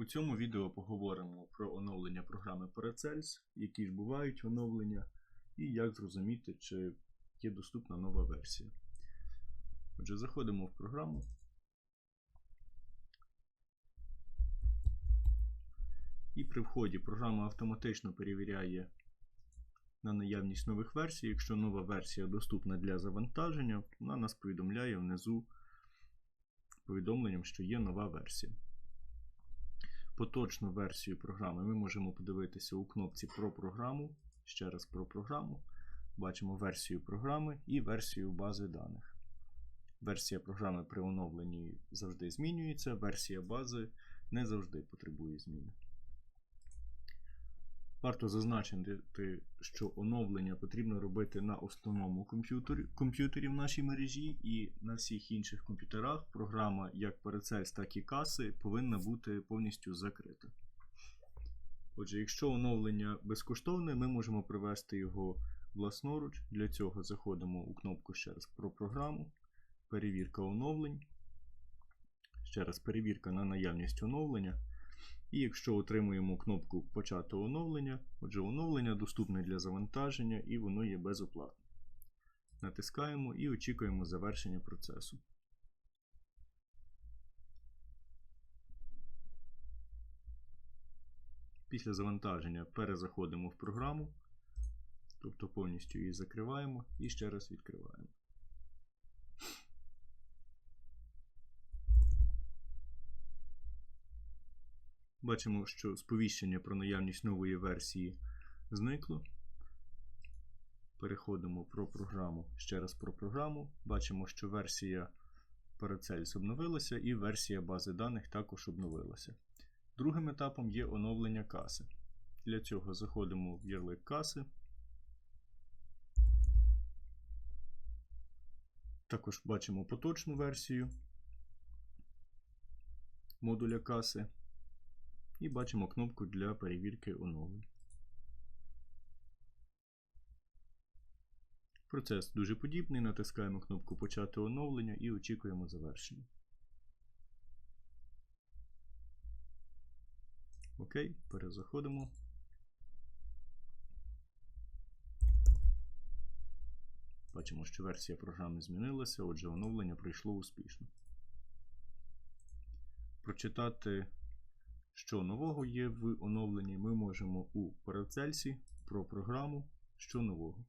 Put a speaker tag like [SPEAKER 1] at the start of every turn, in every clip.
[SPEAKER 1] У цьому відео поговоримо про оновлення програми Paracels, які ж бувають оновлення, і як зрозуміти, чи є доступна нова версія. Отже, заходимо в програму. І при вході програма автоматично перевіряє на наявність нових версій. Якщо нова версія доступна для завантаження, вона нас повідомляє внизу повідомленням, що є нова версія. Поточну версію програми ми можемо подивитися у кнопці про програму. Ще раз про програму. Бачимо версію програми і версію бази даних. Версія програми при оновленні завжди змінюється, версія бази не завжди потребує зміни. Варто зазначити, що оновлення потрібно робити на основному комп'ютері, комп'ютері в нашій мережі, і на всіх інших комп'ютерах програма як Paracels, так і каси повинна бути повністю закрита. Отже, якщо оновлення безкоштовне, ми можемо привести його власноруч. Для цього заходимо у кнопку ще раз про програму, перевірка оновлень. Ще раз перевірка на наявність оновлення. І якщо отримуємо кнопку Почати оновлення, отже, оновлення доступне для завантаження і воно є безоплатне. Натискаємо і очікуємо завершення процесу. Після завантаження перезаходимо в програму, тобто повністю її закриваємо і ще раз відкриваємо. Бачимо, що сповіщення про наявність нової версії зникло. Переходимо про програму, ще раз про програму. Бачимо, що версія Paracels обновилася і версія бази даних також обновилася. Другим етапом є оновлення каси. Для цього заходимо в ярлик каси. Також бачимо поточну версію модуля каси. І бачимо кнопку для перевірки оновлень. Процес дуже подібний. Натискаємо кнопку Почати оновлення і очікуємо завершення. Окей, перезаходимо. Бачимо, що версія програми змінилася, отже, оновлення пройшло успішно. Прочитати що нового є в оновленні, ми можемо у Paracels про програму, що нового.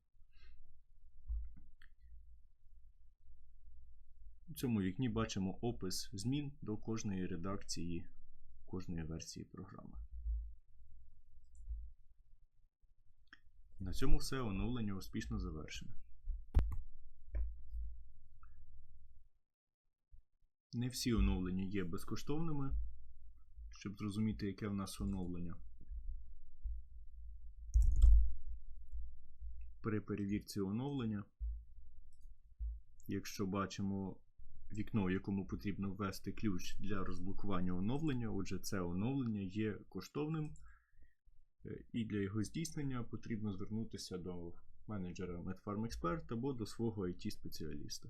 [SPEAKER 1] У цьому вікні бачимо опис змін до кожної редакції, кожної версії програми. На цьому все оновлення успішно завершене. Не всі оновлення є безкоштовними щоб зрозуміти, яке в нас оновлення. При перевірці оновлення, якщо бачимо вікно, в якому потрібно ввести ключ для розблокування оновлення, отже, це оновлення є коштовним, е, і для його здійснення потрібно звернутися до менеджера Medfarm Expert або до свого IT-спеціаліста.